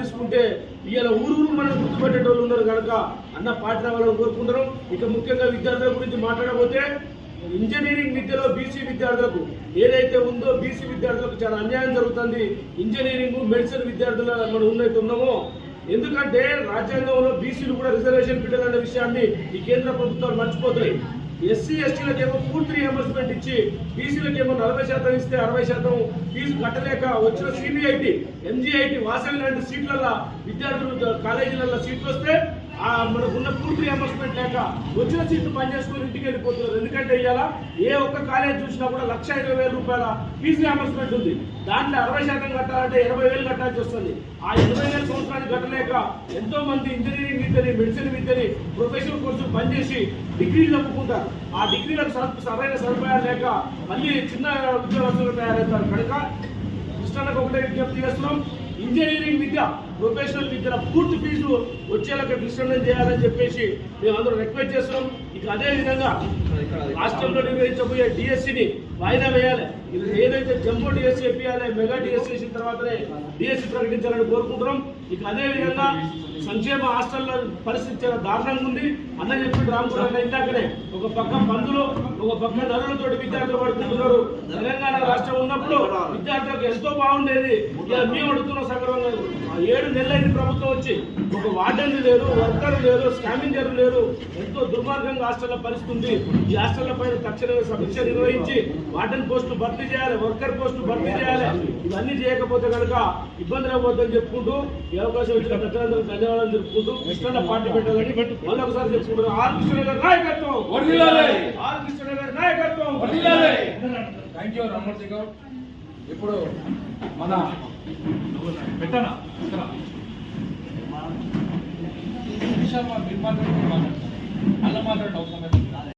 తీసుకుంటే ఇలా ఊరు మనం గుర్తుపెట్టేటోళ్ళు ఉన్నారు కనుక అన్న పాట రావాలని కోరుకుంటున్నాం. ఇక ముఖ్యంగా విద్యార్థుల గురించి మాట్లాడబోతే ఇంజనీరింగ్ విద్యలో బీసీ విద్యార్థులకు ఏదైతే ఉందో బీసీ విద్యార్థులకు చాలా అన్యాయం జరుగుతుంది. ఇంజనీరింగ్ మెడిసిన్ విద్యార్థుల మనం ఉన్నైతే ఉన్నామో ఎందుకంటే రాజ్యాంగంలో బీసీలు కూడా రిజర్వేషన్ పెట్టాలనే విషయాన్ని ఈ కేంద్ర ప్రభుత్వాలు మర్చిపోతున్నాయి ఎస్సీ ఎస్టీలకు ఏమో పూర్తి రియంబర్స్మెంట్ ఇచ్చి బీసీలకు ఏమో నలభై శాతం ఇస్తే అరవై శాతం ఫీజు కట్టలేక వచ్చిన సిబిఐటి ఎంజీఐటి వాసవి లాంటి సీట్లలో విద్యార్థులు కాలేజీలలో సీట్లు వస్తే మనకున్న పూర్తి రియంబర్స్మెంట్ లేక వచ్చిన సీట్లు పనిచేసుకుని ఇంటికి వెళ్ళిపోతున్నారు. ఎందుకంటే ఇవాళ ఏ ఒక్క కాలేజ్ చూసినా కూడా లక్ష ఇరవై వేల రూపాయల ఫీజు రియంబర్స్మెంట్ ఉంది. దాంట్లో అరవై శాతం కట్టాలంటే ఇరవై వేలు కట్టాల్సి వస్తుంది. ఆ ఇరవై వేల సంవత్సరానికి కట్టలేక ఎంతో మంది ఇంజనీరింగ్ విద్యని మెడిసిన్ విద్యని ప్రొఫెషనల్ కోర్సు పనిచేసి డిగ్రీలు నమ్ముకుంటారు ఆ డిగ్రీలకు సరైన సదుపాయాలు లేక మళ్ళీ చిన్న ఉద్యోగస్తులు తయారవుతారు. కనుక కృష్ణకు ఒకటే విజ్ఞప్తి చేస్తున్నాం. ఇంజనీరింగ్ విద్య ప్రొఫెషనల్ విద్యల పూర్తి ఫీజు వచ్చేలాగా విస్తరణ చేయాలని చెప్పేసి మేము అందరూ రిక్వెస్ట్ చేస్తున్నాం. ఇక అదేవిధంగా రాష్ట్రంలో నిర్వహించబోయే డిఎస్సిని వాయిదా వేయాలి. ఇది ఏదైతే జంబో డిఎస్సీ ఎప్పియాలి మెగా డిఎస్సీ వేసిన తర్వాతనే డిఎస్సీ ప్రకటించాలని కోరుకుంటున్నాం. ఇక అదేవిధంగా సంక్షేమ హాస్టల్ల పరిస్థితి చాలా దారుణంగా ఉంది. అన్న చెప్పి రామపురం ఇందాకనే ఒక పక్క పందులు ఒక పక్క నదులతో విద్యార్థులు పడుకుంటున్నారు. తెలంగాణ రాష్ట్రం ఉన్నప్పుడు విద్యార్థులకు ఎంతో బాగుండేది. ఇలా మేము అడుగుతున్న సగర్వంగా ఆ ఏడు నెలలైంది ప్రభుత్వం వచ్చి ఒక వార్డెన్ లేరు వర్కర్ లేరు స్కామింజర్ లేరు. ఎంతో దుర్మార్గంగా హాస్టల్ల పరిస్థితి ఉంది. ఈ హాస్టల్ల పైన తక్షణమే సమీక్ష నిర్వహించి వార్డెన్ పోస్టు భర్తీ చేయాలి వర్కర్ పోస్టు భర్తీ చేయాలి. ఇవన్నీ చేయకపోతే కనుక ఇబ్బందులు అవ్వద్దని చెప్పుకుంటూ ఈ అవకాశం ఇచ్చిన పెద్దలందరూ ధన్యవాదాలు చెప్పుకుంటూ కృష్ణ పార్టీ పెట్టాలని మళ్ళీ ఒకసారి చెప్పుకుంటున్నాను. ఆర్ కృష్ణ గారి నాయకత్వం. ఆర్ కృష్ణ గారి నాయకత్వం. థ్యాంక్ యూ రామూర్తి ఇప్పుడు మన పెట్టనా? ఇక్కడ. నిమిషాలు మా మీరు మాట్లాడుతూ మాట్లాడతారు అలా మాట్లాడే అవసరం